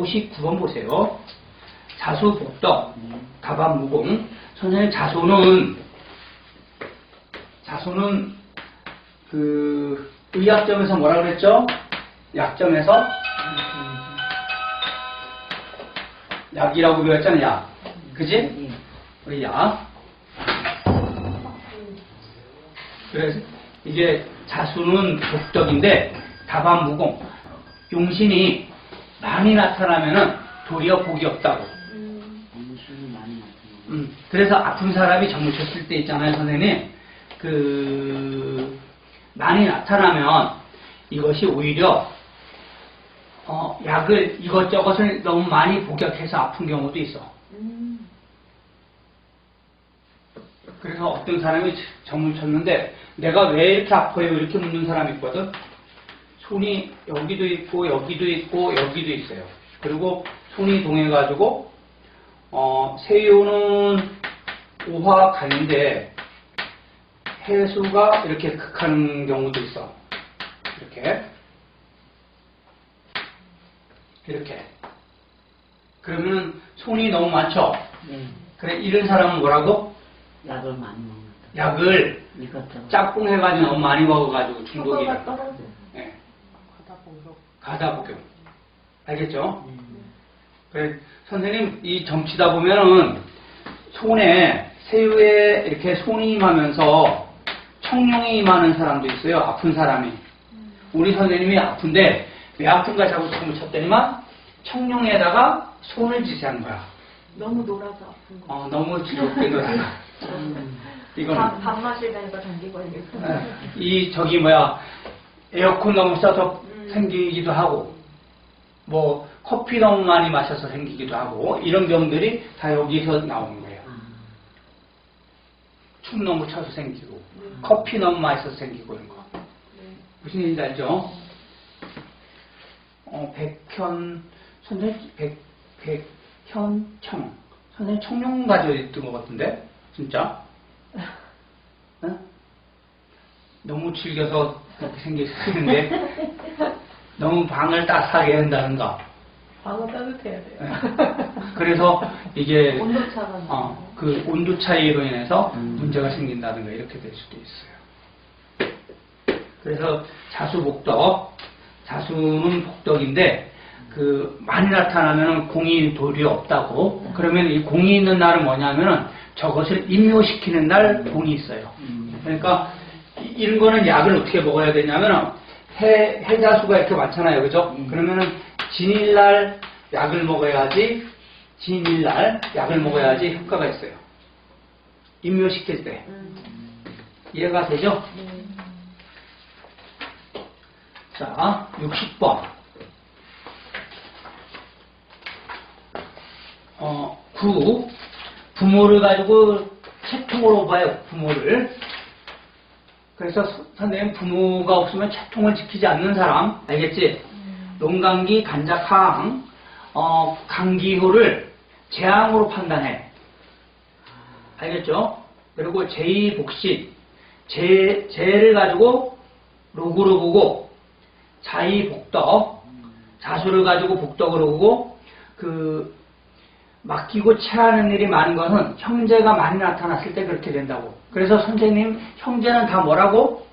59번 보세요. 자수 복덕, 다반 무공. 선생님 자수는 자수는 그 의학점에서 뭐라 그랬죠? 약점에서 약이라고 배웠잖아요. 약. 그지? 우리 약. 그래서 이게 자수는 복덕인데 다반 무공. 용신이 많이 나타나면은 도리어 복이 없다고. 음, 그래서 아픈 사람이 정물 쳤을 때 있잖아요, 선생님. 그, 많이 나타나면 이것이 오히려, 어, 약을 이것저것을 너무 많이 복약해서 아픈 경우도 있어. 그래서 어떤 사람이 정물 쳤는데 내가 왜 이렇게 아파요? 이렇게 묻는 사람이 있거든. 손이 여기도 있고 여기도 있고 여기도 있어요. 그리고 손이 동해가지고 어, 세유는 오화 간인데 해수가 이렇게 극한 경우도 있어. 이렇게 이렇게 그러면은 손이 너무 많죠. 네. 그래 이런 사람은 뭐라고? 약을 많이 먹는다. 약을 이것저것. 짝꿍 해가지고 너무 많이 먹어가지고 중독이 효과가 떨어져. 예, 가다 보면 가다 복용 알겠죠? 네. 그래 선생님 이 점치다 보면은 손에 새우에 이렇게 손이 임하면서 청룡이 임하는 사람도 있어요 아픈 사람이 우리 선생님이 아픈데 왜 아픈가 자꾸 점을 쳤더니만 청룡에다가 손을 지시한 거야 너무 놀아서 아픈 거. 어, 너무 즐겁게 음. 이거는 밥, 밥 마실 때니까 감기 걸리고. 예, 이 저기 뭐야 에어컨 너무 음. 생기기도 하고 뭐 커피 너무 많이 마셔서 생기기도 하고 이런 병들이 다 여기서 나오는 거예요. 아, 춤 너무 춰서 생기고 음. 커피 너무 마셔서 생기고 이런 거 네. 무슨 얘기인지 알죠? 어, 백현 선생님 백 백현청 선생님 청룡 가지고 있던 것 같은데 진짜 응? 너무 즐겨서 그렇게 생겼는데 너무 방을 따뜻하게 한다는가 방은 따뜻해야 돼요. 네. 그래서 이게 온도차가. 어, 그 온도 차이로 인해서 음. 문제가 생긴다든가 이렇게 될 수도 있어요. 그래서 자수복덕, 자수는 복덕인데 그 많이 나타나면 공이 도리어 없다고. 그러면 이 공이 있는 날은 뭐냐면은 저것을 임묘시키는 날 공이 있어요. 음. 그러니까 이- 이런 거는 약을 어떻게 먹어야 되냐면은 해 해자 수가 이렇게 많잖아요, 그죠? 음. 그러면은 진일날 약을 먹어야지 진일날 약을 먹어야지 효과가 있어요. 임묘시킬 때 음. 이해가 되죠? 네. 자, 60번. 어, 9. 부모를 가지고 채통으로 봐요, 부모를. 그래서 서- 선생님 부모가 없으면 채통을 지키지 않는 사람, 알겠지? 농감기, 간작항, 어, 감기후를 재앙으로 판단해. 알겠죠? 그리고 제2복신, 제, 제를 가지고 로그로 보고, 자의복덕, 자수를 가지고 복덕으로 보고, 그, 맡기고 체하는 일이 많은 것은 형제가 많이 나타났을 때 그렇게 된다고. 그래서 선생님, 형제는 다 뭐라고?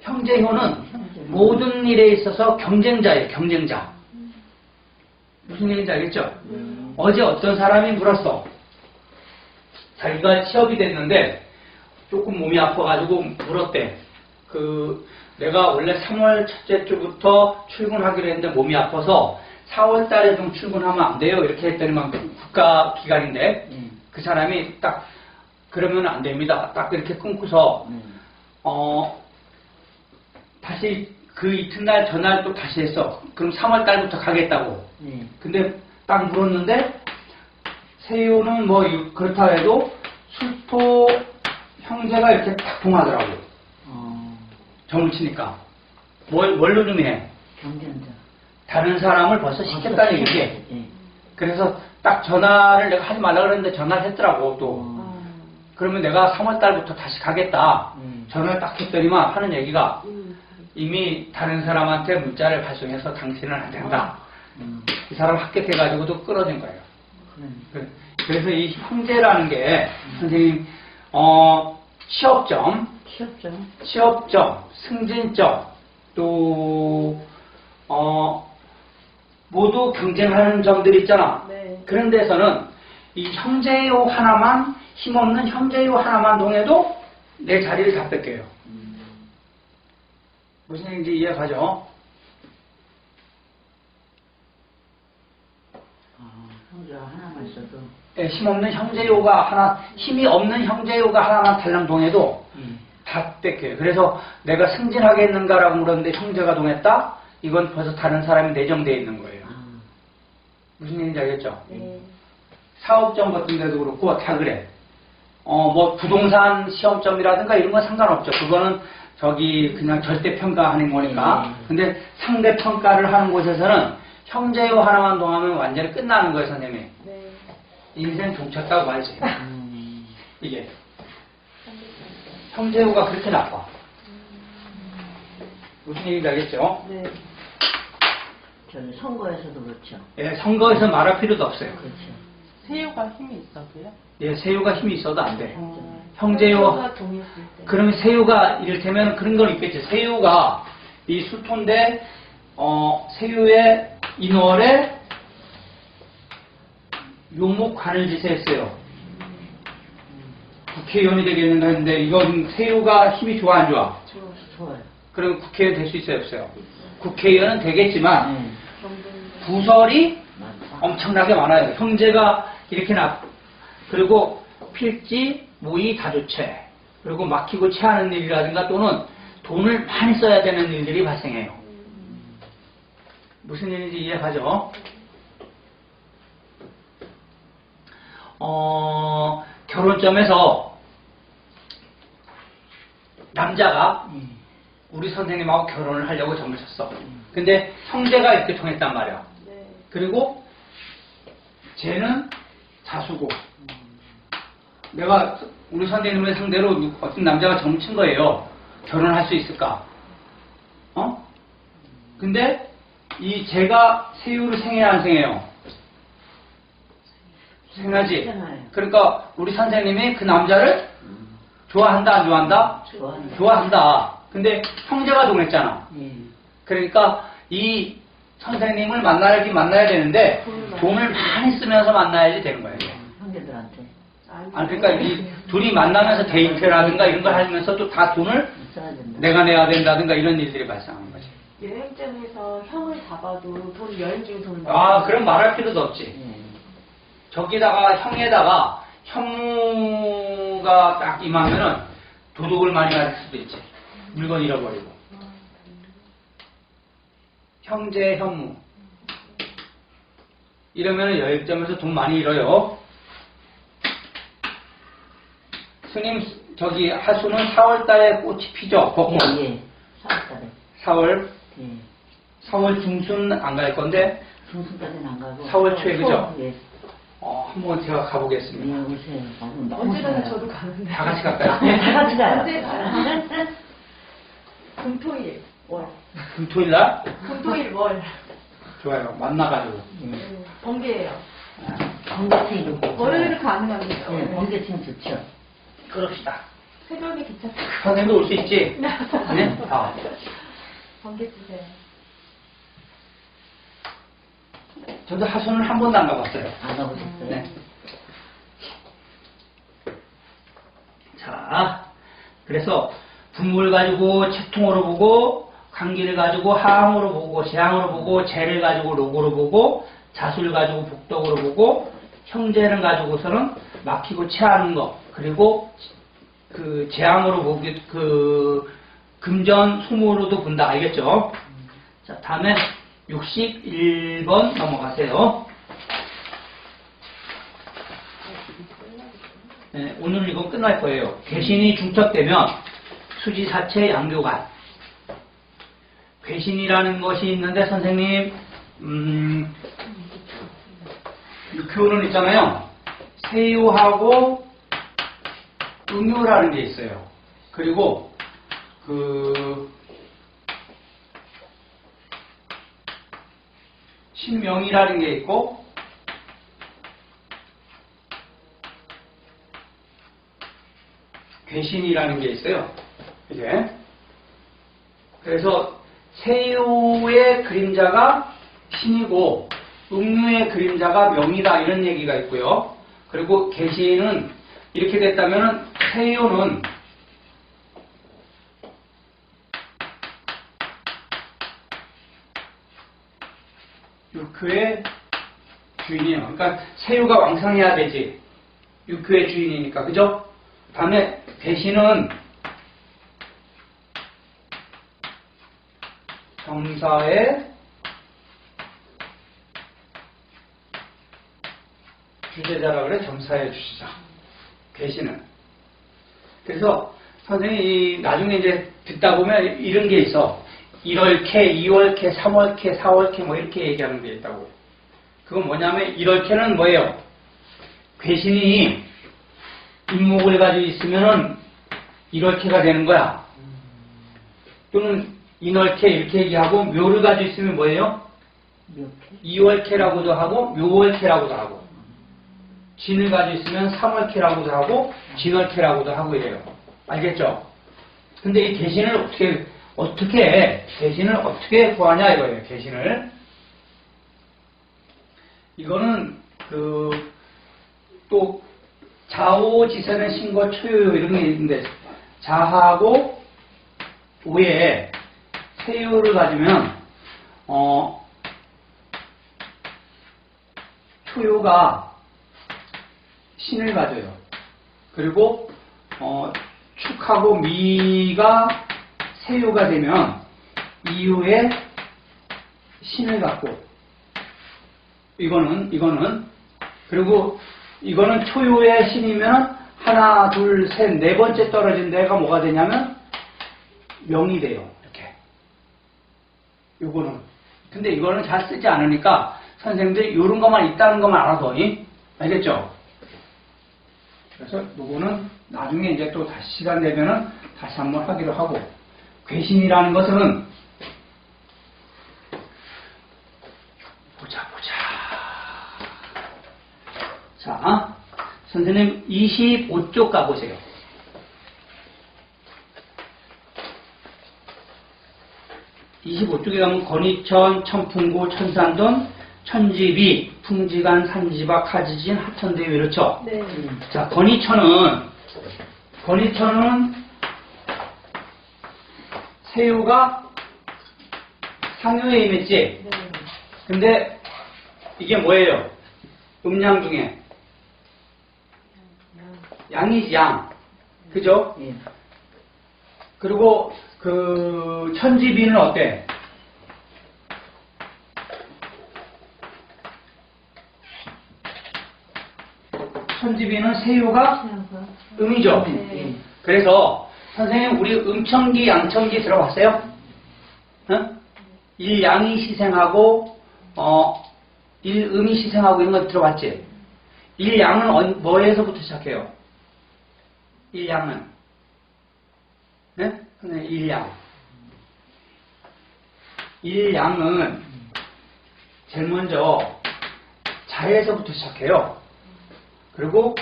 형제효는 모든 일에 있어서 경쟁자예요, 경쟁자. 무슨 얘기인지 알겠죠? 음. 어제 어떤 사람이 물었어. 자기가 취업이 됐는데 조금 몸이 아파가지고 물었대. 그 내가 원래 3월 첫째 주부터 출근하기로 했는데 몸이 아파서 4월 달에 좀 출근하면 안 돼요. 이렇게 했더니만 그 국가 기관인데 네. 그 사람이 딱 그러면 안 됩니다. 딱 이렇게 끊고서 네. 어 다시 그 이튿날 전화를 또 다시 했어. 그럼 3월 달부터 가겠다고. 네. 근데 딱 물었는데 세요는 뭐 유- 그렇다 해도 술토 형제가 이렇게 딱 통하더라고 어, 점을 치니까 뭘, 뭘로 좀 해? 경쟁자. 다른 사람을 벌써 시켰다는 얘기 네. 그래서 딱 전화를 내가 하지 말라 그랬는데 전화를 했더라고 또 어, 아. 그러면 내가 3월 달부터 다시 가겠다 네. 전화를 딱 했더니만 하는 얘기가 음. 이미 다른 사람한테 문자를 발송해서 당신은 안 된다 음. 이 사람 합격해가지고도 끊어진 거예요. 그래. 그- 그래서 이 형제라는 게 선생님 어 취업점, 귀엽죠? 취업점, 승진점 또 어, 모두 경쟁하는 점들이 있잖아. 네. 그런 데서는 이 형제요 하나만 힘없는 형제요 하나만 동해도 내 자리를 다 뺏겨요. 음. 무슨 얘기인지 이해 가죠? 아, 형제가 하나만 있어도. 예, 힘없는 형제요가 하나, 힘이 없는 형제요가 하나만 달랑 동해도 예. 다 뺏겨요. 그래서 내가 승진하겠는가라고 물었는데 형제가 동했다? 이건 벌써 다른 사람이 내정되어 있는 거예요. 아, 무슨 얘기인지 알겠죠? 네. 사업점 같은 데도 그렇고 다 그래. 어, 뭐 부동산 시험점이라든가 이런 건 상관없죠. 그거는 저기 그냥 절대 평가하는 거니까. 네. 근데 상대 평가를 하는 곳에서는 형제요 하나만 동하면 완전히 끝나는 거예요, 선생님. 네. 인생 종쳤다고 봐야지. 음. 이게. 형제요가 그렇게 나빠. 무슨 얘기인지 알겠죠? 네. 저기 선거에서도 그렇죠. 예, 선거에서 말할 필요도 없어요. 그렇죠. 새우가 힘이 있어도요? 예, 세요가 힘이 있어도 안 돼. 어, 형제요. 새우가 동했을 때. 그러면 새우가 이를테면 그런 건 있겠지. 새우가 이 수토인데 어, 새우의 인월에 요목관을 지세했어요. 국회의원이 되겠는가 했는데 이건 새우가 힘이 좋아 안 좋아? 좋아. 좋아요. 그럼 국회의원 될 수 있어요 없어요? 국회의원은 되겠지만 네. 정도는. 부설이. 엄청나게 많아요. 형제가 이렇게 나 그리고 필지, 모의, 다조체 그리고 막히고 체하는 일이라든가 또는 돈을 많이 써야 되는 일들이 발생해요. 무슨 일인지 이해가죠? 어, 결혼점에서 남자가 예. 우리 선생님하고 결혼을 하려고 점을 쳤어. 근데 형제가 이렇게 통했단 말이야. 네. 그리고 쟤는 자수고 내가 우리 선생님을 상대로 어떤 남자가 점을 친 거예요. 결혼할 수 있을까? 어? 근데 이 제가 세유를 생해야 안 생해요? 생하지. 그러니까 우리 선생님이 그 남자를 음. 좋아한다 안 좋아한다? 좋아한다. 좋아한다. 근데 형제가 동했잖아. 예. 그러니까 이 선생님을 만나야지 만나야 되는데 돈을 돈을 많이 쓰면서 만나야지 되는 거예요. 이게. 형제들한테 아니, 아 그러니까 이 둘이 만나면서 데이트라든가 이런 걸 하면서 또 다 돈을. 내가 내야 된다든가 이런 일들이 발생하는 거지. 여행장에서 형을 잡아도 돈 여행 중에 돈을 아 그럼 말할 필요도 없지. 예. 저기다가 형에다가 현무가 딱 임하면은 도둑을 많이 맞을 수도 있지. 물건 잃어버리고. 형제 현무. 이러면은 여행점에서 돈 많이 잃어요. 스님 저기 하수는 4월 달에 꽃이 피죠. 벚꽃. 예, 예. 4월 달에. 4월 예. 4월 중순 안 갈 건데 중순까지는 안 가고. 4월 초에 그죠? 예. 어, 한번 제가 가보겠습니다. 예, 오세요. 좋아요. 저도 가는데. 다 같이 갈까요? 예, 다 같이 가요. 금토일 월. 금토일 날 금토일 월. 좋아요. 만나가지고. 예. 네. 번개예요. 번개팅. 월요일은 가능합니다. 예, 번개팅 좋죠. 그럽시다. 새벽에 기차 타고 선생님도 올 수 있지? 네? 아. 번개 주세요. 저도 하수는 한 번도 안 가봤어요. 안 가보셨어요? 네. 자, 그래서 분모를 가지고 채통으로 보고, 관계를 가지고 하항으로 보고, 재항으로 보고, 재를 가지고 로고로 보고, 자수를 가지고 복덕으로 보고, 형제를 가지고서는 막히고 체하는 거, 그리고 그 재항으로 보기, 그 금전 소모로도 본다. 알겠죠? 자, 다음에 61번 넘어가세요. 네, 오늘 이거 끝날 거예요. 괴신이 중첩되면 수지사체 양교관. 괴신이라는 것이 있는데 선생님, 음, 이 교훈은 있잖아요. 세유하고 응유라는 게 있어요. 그리고 그 신명이라는 게 있고 괴신이라는 게 있어요. 이제 그래서 세요의 그림자가 신이고 음유의 그림자가 명이다 이런 얘기가 있고요. 그리고 계시는 이렇게 됐다면은 세요는 육교의 주인이에요. 그러니까 세요가 왕성해야 되지. 육교의 주인이니까 그죠? 다음에 대신은 점사의 주제자라 그래 점사의 주제자. 대신은 그래서 선생님이 이 나중에 이제 듣다 보면 이런 게 있어. 1월캐, 2월캐, 3월캐, 4월캐 뭐 이렇게 얘기하는 게 있다고. 그건 뭐냐면 1월캐는 뭐예요? 괴신이 인목을 가지고 있으면은 1월캐가 되는 거야. 또는 인월캐 이렇게 얘기하고 묘를 가지고 있으면 뭐예요? 이월캐라고도 하고 묘월캐라고도 하고 진을 가지고 있으면 삼월캐라고도 하고 진월캐라고도 하고 이래요. 알겠죠? 근데 이 대신을 어떻게 어떻게 대신을 어떻게 구하냐 이거예요. 대신을 이거는 그또 자오지선의 신고 초요 이런 게 있는데 자하고 오에 세요를 가지면 어 초요가 신을 가져요. 그리고 어, 축하고 미가 세요가 되면 이후에 신을 갖고 이거는 이거는 그리고 이거는 초요의 신이면 하나 둘 셋 네 번째 떨어진 데가 뭐가 되냐면 명이 돼요. 요거는. 근데 이거는 잘 쓰지 않으니까 선생님들이 요런 것만 있다는 것만 알아둬. 이? 알겠죠? 그래서 요거는 나중에 이제 또 다시 시간 되면은 다시 한번 하기로 하고 괴신이라는 것은 보자 보자. 자, 선생님 25쪽 가보세요. 25쪽에 가면 건이천, 천풍구, 천산돈, 천지비, 풍지간, 산지박, 하지진, 하천대위 이렇죠? 네. 자, 건이천은 건이천은 새우가 상요에 임했지? 네. 근데 이게 뭐예요? 음양 중에 양이지 양. 그죠? 예. 그리고 그 천지비는 어때? 천지비는 세유가 음이죠. 네. 그래서 선생님 우리 음천기 양천기 들어봤어요? 응? 일양이 시생하고 어 일음이 시생하고 이런 거 들어봤지? 일양은 언- 뭐에서부터 시작해요? 일양은 네? 선생님 일양 일양은 제일 먼저 자에서부터 시작해요. 그리고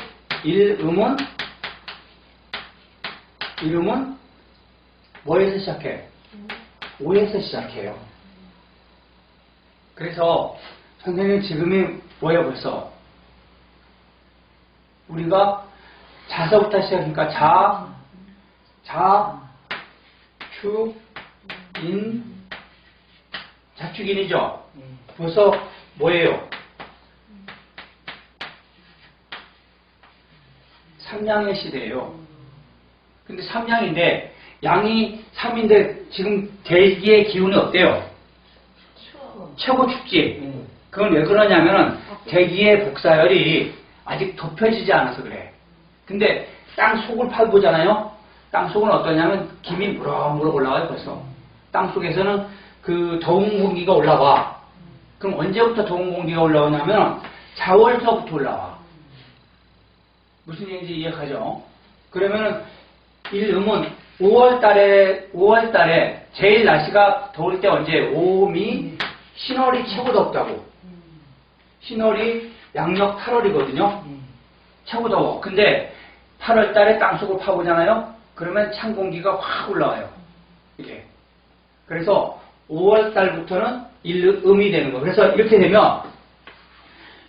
일음은 이름은 뭐에서 시작해? 오에서 시작해요. 그래서 선생님 지금이 뭐예요 벌써? 우리가 자서부터 시작하니까 자, 자, 추, 인, 자축인이죠? 예. 벌써 뭐예요? 삼양의 시대예요. 근데 삼양인데 양이 3인데 지금 대기의 기운이 어때요? 추워. 최고 춥지? 예. 그건 왜 그러냐면은 대기의 복사열이 아직 덮여지지 않아서 그래. 근데 땅 속을 파보잖아요. 땅 속은 어떠냐면 김이 무럭무럭 올라와요 벌써. 땅 속에서는 그 더운 공기가 올라와. 그럼 언제부터 더운 공기가 올라오냐면 4월서부터 올라와. 무슨 얘기인지 이해가죠? 그러면은 일음은 5월 달에 5월 달에 제일 날씨가 더울 때 언제? 5미 신월이 최고 덥다고. 신월이 양력 8월이거든요. 예. 최고 더워. 근데 8월 달에 땅속을 파보잖아요? 그러면 찬 공기가 확 올라와요. 이게. 그래서 5월 달부터는 일, 음이 되는 거예요. 그래서 이렇게 되면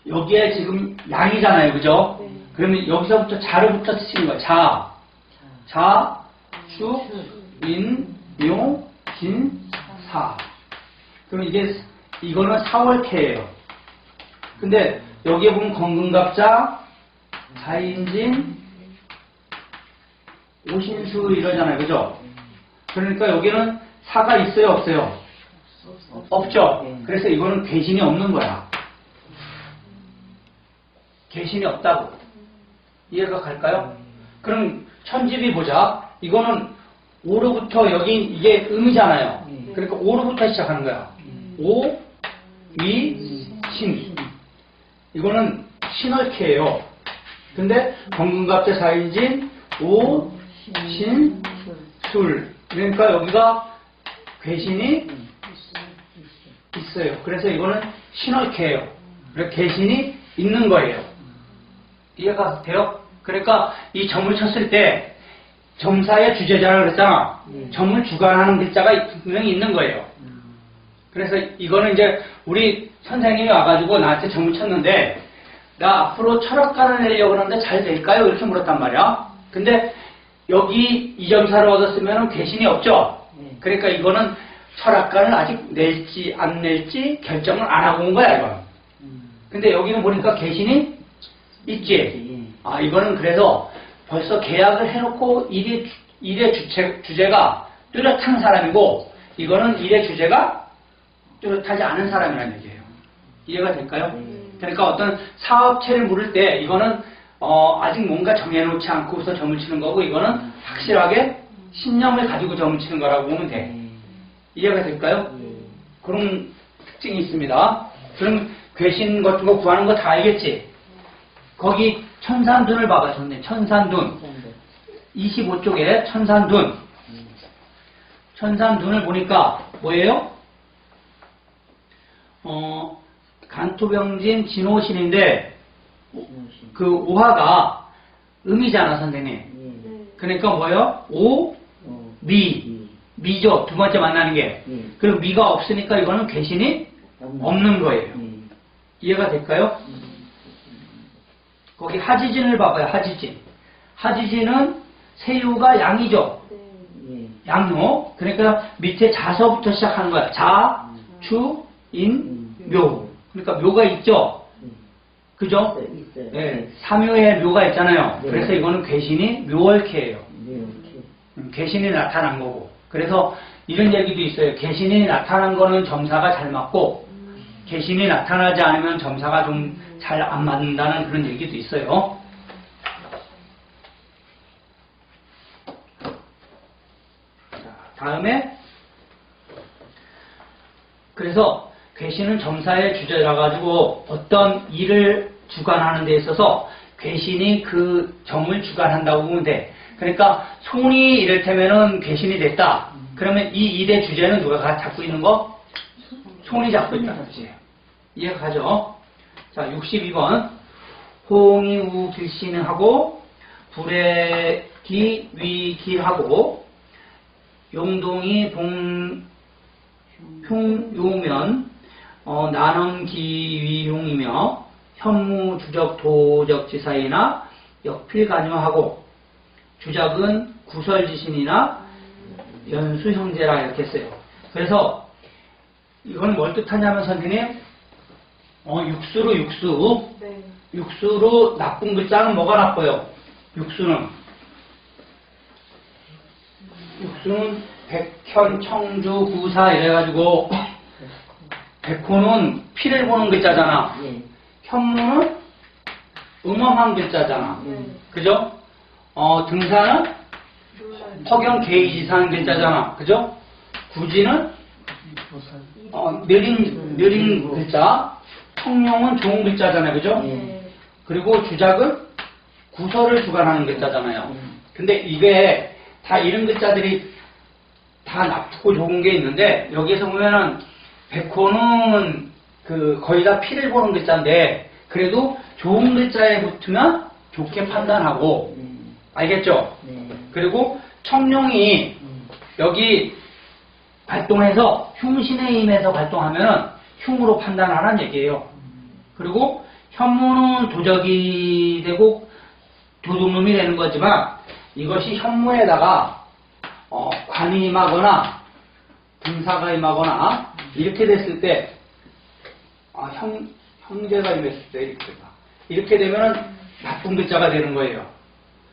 여기에 지금 양이잖아요. 그죠? 네. 그러면 여기서부터 자로부터 치는 거예요. 자, 자, 주, 인, 묘, 진, 사. 그럼 이게, 이거는 4월캐예요. 근데 여기에 보면 건근갑자, 자인진, 오신수 이러잖아요. 그죠? 그러니까 여기는 사가 있어요? 없어요? 없죠? 예. 그래서 이거는 괴신이 없는 거야. 괴신이 없다고. 이해가 갈까요? 그럼 천집이 보자. 이거는 오로부터 여기 이게 음이잖아요. 예. 그러니까 오로부터 시작하는 거야. 오, 위, 신. 이거는 신월캐예요. 근데 건근갑자 사인진 오, 신, 술. 그러니까 여기가 괴신이 있어요. 그래서 이거는 신월캐예요. 그래서 괴신이 있는 거예요. 이해가 돼요? 그러니까 이 점을 쳤을 때 점사의 주제자라고 그랬잖아. 네. 점을 주관하는 글자가 분명히 있는 거예요. 그래서 이거는 이제 우리 선생님이 와가지고 나한테 점을 쳤는데 나 앞으로 철학가를 내려고 하는데 잘 될까요? 이렇게 물었단 말이야. 근데 여기 이 점사를 얻었으면 괴신이 없죠. 네. 그러니까 이거는 철학가를 아직 낼지 안 낼지 결정을 안 하고 온 거야 이건. 근데 여기는 보니까 괴신이 있지. 예. 아 이거는 그래서 벌써 계약을 해놓고 일의 주- 일의 주체, 주제가 뚜렷한 사람이고 이거는 일의 주제가 뚜렷하지 않은 사람이라는 얘기예요. 이해가 될까요? 그러니까 어떤 사업체를 물을 때 이거는 어, 아직 뭔가 정해놓지 않고서 점을 치는 거고 이거는 확실하게 신념을 가지고 점을 치는 거라고 보면 돼. 예. 이해가 될까요? 예. 그런 특징이 있습니다. 그럼 괴신 같은 거 구하는 거 다 알겠지? 거기 천산둔을 봐봐, 선생님. 천산둔. 25쪽에 천산둔. 천산둔을 보니까 뭐예요? 어, 간토병진 진호신인데 그 오화가 음이잖아, 선생님. 예. 네. 그러니까 뭐예요? 오, 어. 미. 미죠. 두 번째 만나는 게. 예. 그리고 미가 없으니까 이거는 괴신이 없는 거예요. 예. 이해가 될까요? 거기 하지진을 봐봐요. 하지진. 하지진은 세유가 양이죠. 네. 예. 양요. 그러니까 밑에 자서부터 시작하는 거야. 자, 추, 인, 묘. 그러니까 묘가 있죠. 그죠? 있어요. 네, 삼요에 묘가 있잖아요. 네. 그래서 이거는 괴신이 묘월캐예요. 네. 음, 개신이 나타난 거고. 그래서 이런 얘기도 있어요. 개신이 나타난 거는 점사가 잘 맞고, 개신이 나타나지 않으면 점사가 좀 잘 안 맞는다는 그런 얘기도 있어요. 자, 다음에, 그래서 괴신은 점사의 주제라 가지고 어떤 일을 주관하는 데 있어서 괴신이 그 점을 주관한다고 보면 돼. 그러니까 손이 이를테면은 괴신이 됐다. 그러면 이 일의 주제는 누가 가- 잡고 있는 거? 손이 잡고 있다. 그렇지. 이해가 가죠? 자, 62번. 홍이 우 길씨는 하고 불의 기, 위, 길하고 용동이 봉, 흉, 요면, 어, 나눔, 기, 위, 흉이며, 현무, 주적, 도적, 지사이나 역필, 간여하고, 주적은 구설지신이나 연수, 형제라 이렇게 했어요. 그래서, 이건 뭘 뜻하냐면, 선생님, 어, 육수로 육수, 네. 육수로 나쁜 글자는 뭐가 나빠요? 육수는 육수는 백현, 청주, 구사 이래가지고 백호는 피를 보는 글자잖아. 예. 현무는 음험한 글자잖아. 네. 그죠? 어, 등산은. 허경 게이지사는 글자잖아. 그죠? 구지는 어, 느린 느린 글자. 청룡은 좋은 글자잖아요. 그죠? 네. 그리고 주작은 구설을 주관하는 글자잖아요. 근데 이게 다 이런 글자들이 다 나쁘고 좋은 게 있는데 여기에서 보면은 백호는 그 거의 다 피를 보는 글자인데 그래도 좋은 글자에 붙으면 좋게 판단하고 네. 알겠죠? 네. 그리고 청룡이 음. 여기 발동해서 흉신의 힘에서 발동하면 흉으로 판단하라는 얘기예요. 그리고 현무는 도적이 되고 도둑놈이 되는 거지만 이것이 현무에다가 어, 관이 임하거나 분사가 임하거나 이렇게 됐을 때 아, 형, 형제가 임했을 때 이렇게 다 이렇게 되면은 나쁜 글자가 되는 거예요.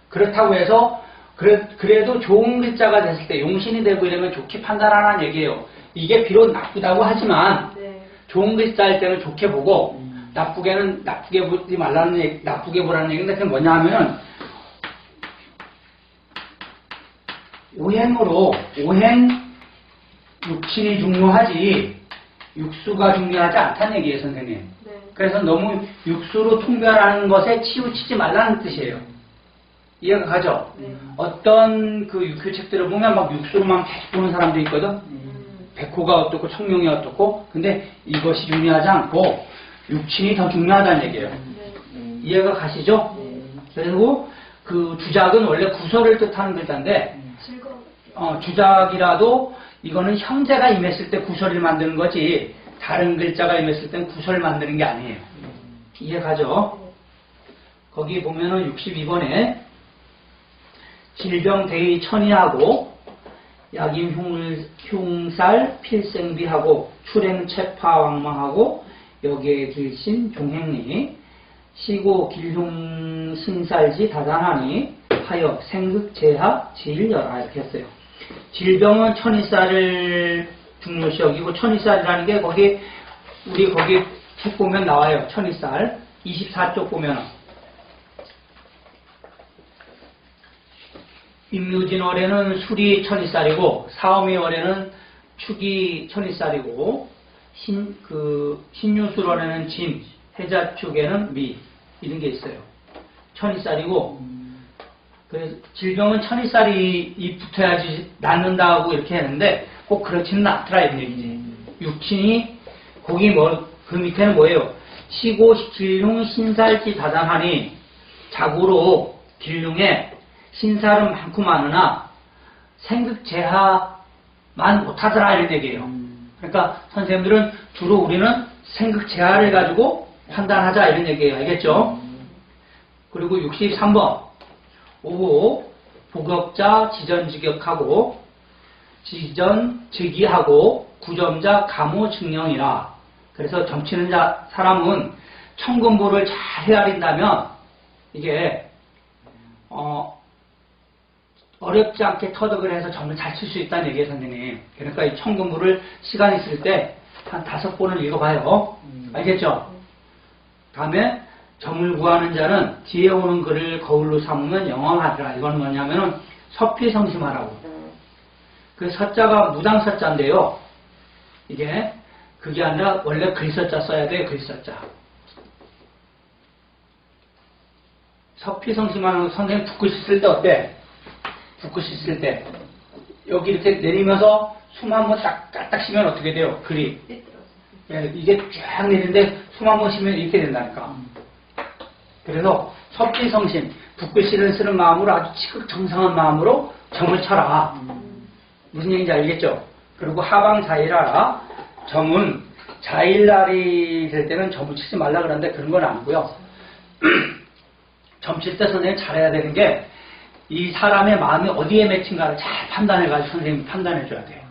그렇다고 해서 그래, 그래도 좋은 글자가 됐을 때 용신이 되고 이러면 좋게 판단하라는 얘기예요. 이게 비록 나쁘다고 하지만 네. 좋은 글자 할 때는 좋게 보고 음. 나쁘게는 나쁘게 보지 말라는 얘기, 나쁘게 보라는 얘기인데 그게 뭐냐 하면 오행으로 오행 육신이 중요하지 육수가 중요하지 않다는 얘기예요 선생님. 네. 그래서 너무 육수로 통별하는 것에 치우치지 말라는 뜻이에요. 이해가 가죠? 네. 어떤 그 육효책들을 보면 막 육수로만 계속 보는 사람도 있거든. 음. 백호가 어떻고 청룡이 어떻고 근데 이것이 중요하지 않고 육친이 더 중요하다는 얘기예요. 네. 네. 이해가 가시죠? 네. 그리고 그 주작은 원래 구설을 뜻하는 글자인데 즐거워. 어, 주작이라도 이거는 형제가 임했을 때 구설을 만드는 거지 다른 글자가 임했을 땐 구설 만드는 게 아니에요. 이해가죠? 네. 거기 보면은 62번에 질병 대의 천이하고 약임 흉, 흉살 필생비하고 출행 체파 왕망하고 여기에 길신 종행리 시고 길흉 신살지 다단하니 하여 생극 제하 제일여라 이렇게 했어요. 질병은 천이살을 중요시 여기고 천이살이라는 게 거기 우리 거기 책 보면 나와요. 천이살 24쪽 보면은 임묘진 월에는 술이 천이살이고 사오미 월에는 축이 천이살이고 신, 그, 신유술 월에는 진, 해자축에는 미 이런 게 있어요. 천이살이고 그래서 질병은 천이살이 이 붙어야지 낫는다고 이렇게 했는데 꼭 그렇지는 않더라 이런 얘기지. 육친이 거기 뭐 그 밑에는 뭐예요? 시고 길흉 신살지 다단하니 자고로 길흉에 신살은 많고 많으나 생극 제하만 못하더라 이런 얘기예요. 그러니까 선생님들은 주로 우리는 생극 제하를 가지고 판단하자 이런 얘기예요. 알겠죠? 그리고 63번 오후 복역자 지전직역하고 지전 즉위하고 구점자 감호 증령이라. 그래서 점치는 자 사람은 청금부를 잘 헤아린다면 이게 어 어렵지 않게 터득을 해서 점을 잘 칠 수 있다는 얘기예요 선생님. 그러니까 이 청금부를 시간 있을 때 한 다섯 번을 읽어봐요. 알겠죠? 다음에 점을 구하는 자는 뒤에 오는 글을 거울로 삼으면 영원하리라. 이건 뭐냐면은 서피성심하라고. 그 서자가 무당 서자인데요. 이게 그게 아니라 원래 글서자 써야 돼요. 글서자. 서피성심하는 거 선생님 붓글씨 쓸 때 어때? 붓글씨 쓸 때. 여기 이렇게 내리면서 숨 한번 딱 까딱 쉬면 어떻게 돼요? 글이. 예, 이게 쫙 내리는데 숨 한번 쉬면 이렇게 된다니까. 그래서 섭지성심, 붓글씨를 쓰는 마음으로 아주 지극정성한 마음으로 점을 쳐라. 무슨 얘기인지 알겠죠? 그리고 하방 자일하라. 점은 자일날이 될 때는 점을 치지 말라 그러는데 그런 건 아니고요. 점칠 때 선생님이 잘해야 되는 게 이 사람의 마음이 어디에 맺힌가를 잘 판단해가지고 선생님이 판단해줘야 돼요.